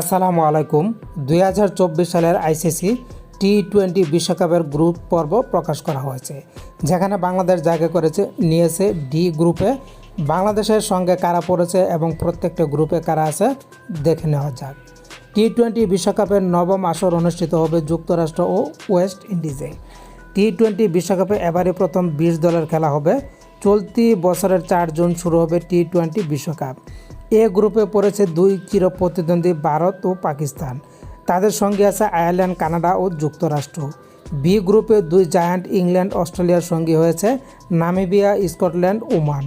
আসসালামু আলাইকুম। দুই হাজার চব্বিশ সালের আইসিসি টি টোয়েন্টি বিশ্বকাপের গ্রুপ পর্ব প্রকাশ করা হয়েছে, যেখানে বাংলাদেশ জায়গা করেছে নিয়েছে ডি গ্রুপে বাংলাদেশের সঙ্গে কারা পড়েছে এবং প্রত্যেকটা গ্রুপে কারা আছে দেখে নেওয়া যাক। টি টোয়েন্টি বিশ্বকাপের নবম আসর অনুষ্ঠিত হবে যুক্তরাষ্ট্র ও ওয়েস্ট ইন্ডিজে। টি টোয়েন্টি বিশ্বকাপে এবারই প্রথম বিশ দলের খেলা হবে। চলতি বছরের চার জুন শুরু হবে টি টোয়েন্টি বিশ্বকাপ। এ গ্রুপে পড়েছে দুই চির প্রতিদ্বন্দ্বী ভারত ও পাকিস্তান। তাদের সঙ্গে আছে আয়ারল্যান্ড, কানাডা ও যুক্তরাষ্ট্র। বি গ্রুপে দুই জায়ান্ট ইংল্যান্ড, অস্ট্রেলিয়ার সঙ্গী হয়েছে নামিবিয়া, স্কটল্যান্ড, ওমান।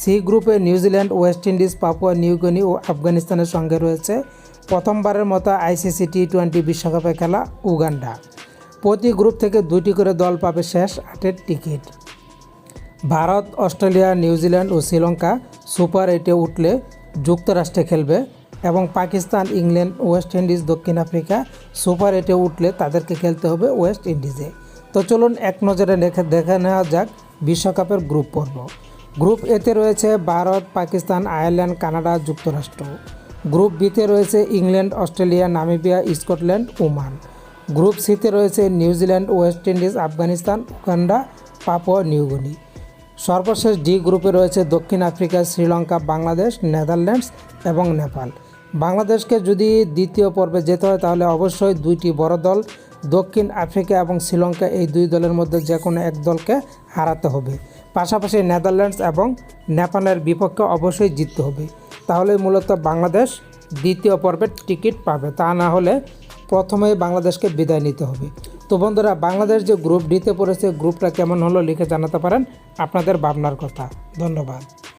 সি গ্রুপে New Zealand West Indies, Papua New Guinea ও আফগানিস্তানের সঙ্গে রয়েছে প্রথমবারের মতো আইসিসি টি টোয়েন্টি বিশ্বকাপে খেলা উগান্ডা। প্রতি গ্রুপ থেকে দুইটি করে দল পাবে শেষ আটের টিকিট। ভারত, অস্ট্রেলিয়া নিউজিল্যান্ড ও শ্রীলঙ্কা সুপার এইটে উঠলে যুক্তরাষ্ট্রে খেলবে এবং পাকিস্তান, ইংল্যান্ড, ওয়েস্ট ইন্ডিজ, দক্ষিণ আফ্রিকা সুপার এইটে উঠলে তাদেরকে খেলতে হবে ওয়েস্ট ইন্ডিজে। তো চলুন এক নজরে দেখে দেখে নেওয়া যাক বিশ্বকাপের গ্রুপ পর্ব। গ্রুপ এতে রয়েছে ভারত, পাকিস্তান, আয়ারল্যান্ড, কানাডা, যুক্তরাষ্ট্র। গ্রুপ বিতে রয়েছে England, Australia, Namibia, Scotland, Oman. Group সিতে রয়েছে New Zealand, West Indies, Afghanistan, Uganda, Papua, New Guinea. সর্বশেষ ডি গ্রুপে রয়েছে দক্ষিণ আফ্রিকা, শ্রীলঙ্কা, বাংলাদেশ, নেদারল্যান্ডস এবং নেপাল। বাংলাদেশকে যদি দ্বিতীয় পর্বে যেতে হয়, তাহলে অবশ্যই দুইটি বড় দল, দক্ষিণ আফ্রিকা এবং শ্রীলঙ্কা, এই দুই দলের মধ্যে যে কোনো এক দলকে হারাতে হবে। পাশাপাশি নেদারল্যান্ডস এবং নেপালের বিপক্ষে অবশ্যই জিততে হবে। তাহলে মূলত বাংলাদেশ দ্বিতীয় পর্বের টিকিট পাবে। তা না হলে প্রথমেই বাংলাদেশকে বিদায় নিতে হবে। তো বন্ধুরা, বাংলাদেশ যে গ্রুপ ডিতে পড়েছে গ্রুপটা কেমন হলো লিখে জানাতে পারেন। আপনাদের ভাবনার কথা। ধন্যবাদ।